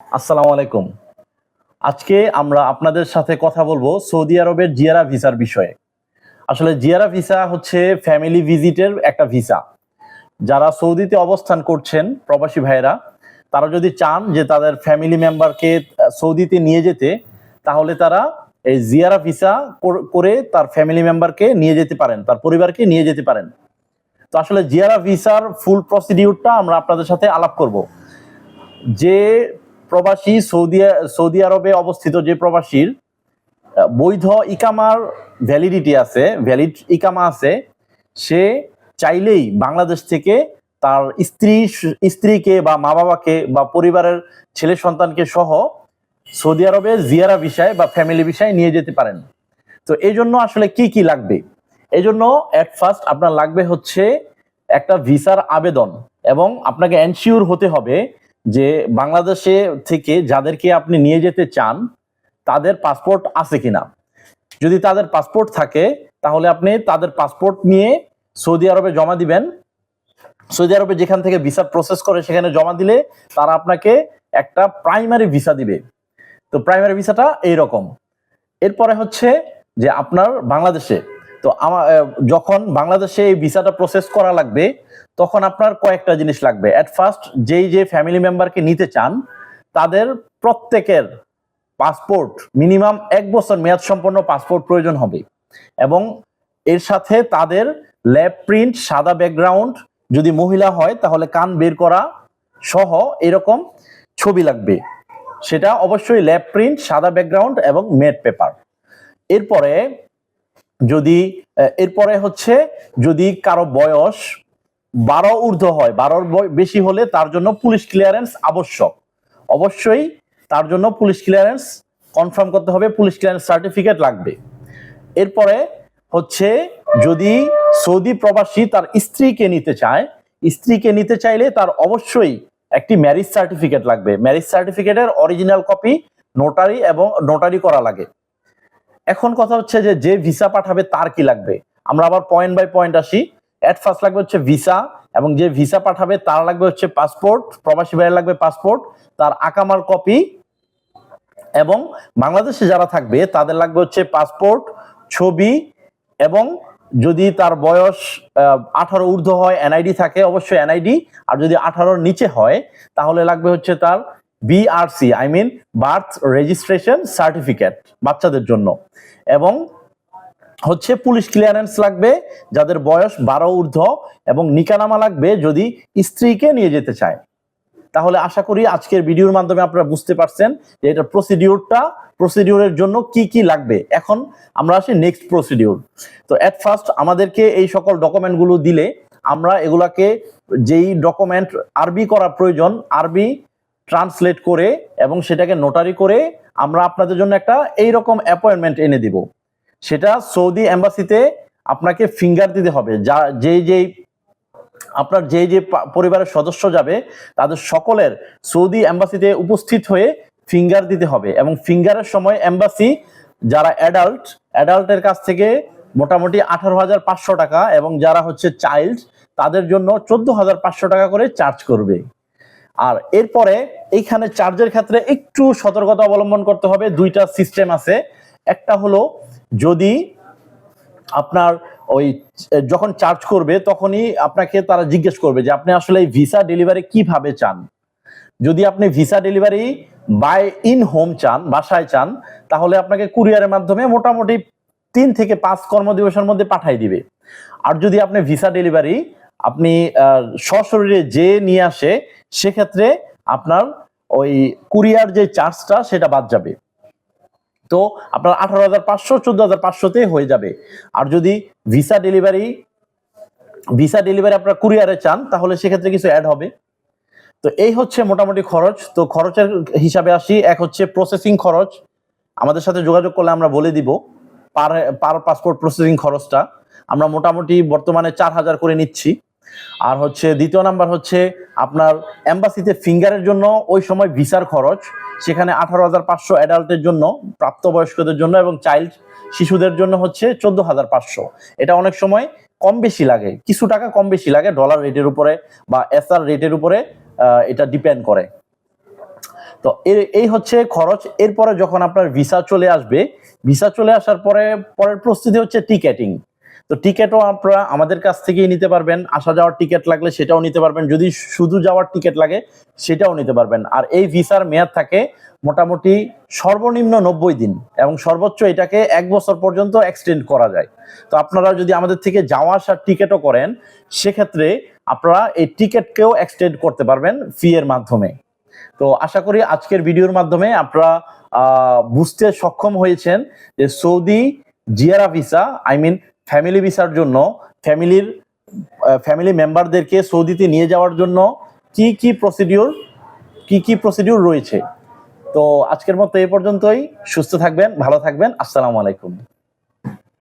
আসসালামু আলাইকুম। আজকে আমরা আপনাদের সাথে কথা বলব সৌদি আরবের জিয়ারা ভিসার বিষয়ে। আসলে জিয়ারা ভিসা হচ্ছে ফ্যামিলি ভিজিটের একটা ভিসা। যারা সৌদিতে অবস্থান করছেন প্রবাসী ভাইয়েরা, তারা যদি চান যে তাদের ফ্যামিলি মেম্বারকে সৌদিতে নিয়ে যেতে, তাহলে তারা এই জিয়ারা ভিসা করে তার ফ্যামিলি মেম্বারকে নিয়ে যেতে পারেন, তার পরিবারকে নিয়ে যেতে পারেন। তো আসলে জিয়ারা ভিসার ফুল প্রসিডিউরটা আমরা আপনাদের সাথে আলাপ করব। যে প্রবাসী সৌদি সৌদি আরবে অবস্থিত যে প্রবাসীর বৈধ ইকামার ভ্যালিডিটি আছে ভ্যালিড ইকামা আছে, সে চাইলেই বাংলাদেশ থেকে তার স্ত্রী, স্ত্রীকে বা মা বাবাকে বা পরিবারের ছেলে সন্তানকে সহ সৌদি আরবে জিয়ারা বিষয় বা ফ্যামিলি বিষয় নিয়ে যেতে পারেন। তো এই জন্য আসলে কি কি লাগবে? এই জন্য এট ফার্স্ট আপনার লাগবে হচ্ছে একটা ভিসার আবেদন এবং আপনাকে এনশিওর হতে হবে যে বাংলাদেশে থেকে যাদেরকে আপনি নিয়ে যেতে চান, তাদের পাসপোর্ট আছে কিনা? যদি তাদের পাসপোর্ট থাকে, তাহলে আপনি তাদের পাসপোর্ট নিয়ে সৌদি আরবে জমা দিবেন। সৌদি আরবে যেখান থেকে ভিসা প্রসেস করে, সেখানে জমা দিলে তারা আপনাকে একটা প্রাইমারি ভিসা দিবে। তো প্রাইমারি ভিসাটা এইরকম। এরপরে হচ্ছে যে আপনার বাংলাদেশে তো আমার যখন বাংলাদেশে এই ভিসাটা প্রসেস করা লাগবে, তখন আপনার কয়েকটা জিনিস লাগবে। অ্যাট ফার্স্ট যেই যে ফ্যামিলি মেম্বারকে নিতে চান, তাদের প্রত্যেকের পাসপোর্ট মিনিমাম এক বছর মেয়াদ সম্পন্ন পাসপোর্ট প্রয়োজন হবে। এবং এর সাথে তাদের ল্যাব প্রিন্ট সাদা ব্যাকগ্রাউন্ড যদি মহিলা হয়, তাহলে কান বের করা সহ এরকম ছবি লাগবে। সেটা অবশ্যই ল্যাব প্রিন্ট সাদা ব্যাকগ্রাউন্ড এবং মেট পেপার এরপরে যদি এরপরে হচ্ছে যদি কারও বয়স বারো ঊর্ধ্ব হয়, বারোর বেশি হলে তার জন্য পুলিশ ক্লিয়ারেন্স আবশ্যক। অবশ্যই তার জন্য পুলিশ ক্লিয়ারেন্স কনফার্ম করতে হবে, পুলিশ ক্লিয়ারেন্স সার্টিফিকেট লাগবে। এরপরে হচ্ছে যদি সৌদি প্রবাসী তার স্ত্রীকে নিতে চায়, স্ত্রীকে নিতে চাইলে তার অবশ্যই একটি ম্যারিজ সার্টিফিকেট লাগবে। ম্যারিজ সার্টিফিকেটের অরিজিনাল কপি নোটারি এবং নোটারি করা লাগে। এখন কথা হচ্ছে যে যে ভিসা পাঠাবে তার কি লাগবে? আমরা আবার পয়েন্ট বাই পয়েন্ট আসি। এট ফার্স্ট লাগবে হচ্ছে ভিসা এবং যে ভিসা পাঠাবে তার লাগবে হচ্ছে পাসপোর্ট প্রবাসী ভাইয়ের লাগবে পাসপোর্ট তার আকামার কপি এবং বাংলাদেশে যারা থাকবে তাদের লাগবে হচ্ছে পাসপোর্ট ছবি এবং যদি তার বয়স আঠারো ঊর্ধ্ব হয় এনআইডি থাকে, অবশ্যই এনআইডি আর যদি আঠারোর নিচে হয়, তাহলে লাগবে হচ্ছে তার BRC I mean birth registration certificate বাচ্চাদের জন্য। এবং হচ্ছে পুলিশ ক্লিয়ারেন্স লাগবে, যাদের বয়স বারো ঊর্ধ্ব এবং নিকানামা লাগবে যদি স্ত্রীকে নিয়ে যেতে চায়। তাহলে আশা করি আজকের ভিডিওর মাধ্যমে আপনারা বুঝতে পারছেন যে এটা প্রসিডিউরটা প্রসিডিউরের জন্য কি কি লাগবে। এখন আমরা আসি নেক্সট প্রসিডিউর তো এট ফার্স্ট আমাদেরকে এই সকল ডকুমেন্টগুলো দিলে আমরা এগুলাকে যেই ডকুমেন্ট আরবি করা প্রয়োজন, আরবি ট্রান্সলেট করে এবং সেটাকে নোটারি করে আমরা আপনাদের জন্য একটা এই রকম অ্যাপয়েন্টমেন্ট এনে দিব। সেটা সৌদি এম্বাসিতে আপনাকে ফিঙ্গার দিতে হবে। যা, যেই যেই, আপনার যে যে পরিবারের সদস্য যাবে, তাদের সকলের সৌদি এম্বাসিতে উপস্থিত হয়ে ফিঙ্গার দিতে হবে এবং ফিঙ্গারের সময় এম্বাসি যারা অ্যাডাল্ট অ্যাডাল্টের কাছ থেকে মোটামুটি আঠারো হাজার পাঁচশো টাকা এবং যারা হচ্ছে চাইল্ড তাদের জন্য চোদ্দ হাজার পাঁচশো টাকা করে চার্জ করবে। আর এরপরে এইখানে চার্জের ক্ষেত্রে একটু সতর্কতা অবলম্বন করতে হবে। দুইটা সিস্টেম আছে। একটা হলো যদি আপনার ওই, যখন চার্জ করবে, তখনই আপনাকে তারা জিজ্ঞেস করবে যে, আপনি আসলে এই ভিসা ডেলিভারি কীভাবে চান? যদি আপনি visa delivery by in home চান, বাসায় চান, তাহলে আপনাকে কুরিয়ারের মাধ্যমে মোটামুটি তিন থেকে পাঁচ কর্মদিবসের মধ্যে পাঠাই দিবে। আর যদি আপনি ভিসা ডেলিভারি আপনি সশরীরে যে নিয়ে আসে, সেক্ষেত্রে আপনার ওই কুরিয়ার যে চার্জটা, সেটা বাদ যাবে। তো আপনার আঠারো হাজার পাঁচশো, চোদ্দ হাজার পাঁচশোতে হয়ে যাবে। আর যদি ভিসা ডেলিভারি ভিসা ডেলিভারি আপনার কুরিয়ারে চান, তাহলে সেক্ষেত্রে কিছু অ্যাড হবে। তো এই হচ্ছে মোটামুটি খরচ। তো খরচের হিসাবে আসি, এক হচ্ছে প্রসেসিং খরচ। আমাদের সাথে যোগাযোগ করলে আমরা বলে দিব, পার পার পাসপোর্ট প্রসেসিং খরচটা। আমরা মোটামুটি বর্তমানে চার হাজার করে নিচ্ছি। আর হচ্ছে দ্বিতীয় নাম্বার হচ্ছে আপনার এম্বাসিতে ফিঙ্গারের জন্য ওই সময় ভিসার খরচ, সেখানে আঠারো হাজার পাঁচশো অ্যাডাল্টের জন্য, প্রাপ্তবয়স্কদের জন্য এবং চাইল্ড শিশুদের জন্য হচ্ছে চোদ্দ হাজার পাঁচশো। এটা অনেক সময় কম বেশি লাগে, কিছু টাকা কম বেশি লাগে ডলার রেটের উপরে বা এসআর রেটের উপরে এটা ডিপেন্ড করে। তো এই হচ্ছে খরচ। এরপরে যখন আপনার ভিসা চলে আসবে, ভিসা চলে আসার পরে, পরের প্রস্তুতি হচ্ছে টিকেটিং তো টিকেটও আপনারা আমাদের কাছ থেকেই নিতে পারবেন। আসা যাওয়ার টিকিট লাগলে সেটাও নিতে পারবেন। যদি শুধু যাওয়ার টিকিট লাগে, সেটাও নিতে পারবেন। আর এই ভিসার মেয়াদ থাকে মোটামুটি সর্বনিম্ন নব্বই দিন এবং সর্বোচ্চ এটাকে এক বছর পর্যন্ত এক্সটেন্ড করা যায়। তো আপনারা যদি আমাদের থেকে যাওয়া আসার টিকিটও করেন, সেক্ষেত্রে আপনারা এই টিকিটকেও এক্সটেন্ড করতে পারবেন ফি এর মাধ্যমে। তো আশা করি আজকের ভিডিওর মাধ্যমে আপনারা বুঝতে সক্ষম হয়েছেন যে সৌদি জিয়ারা ভিসা আই মিন ফ্যামিলি ভিসার জন্য, ফ্যামিলির ফ্যামিলি মেম্বারদেরকে সৌদিতে নিয়ে যাওয়ার জন্য কি কি প্রসিডিওর, কি কি প্রসিডিওর রয়েছে? তো আজকের মতো এই পর্যন্তই। সুস্থ থাকবেন, ভালো থাকবেন। আসসালামু আলাইকুম।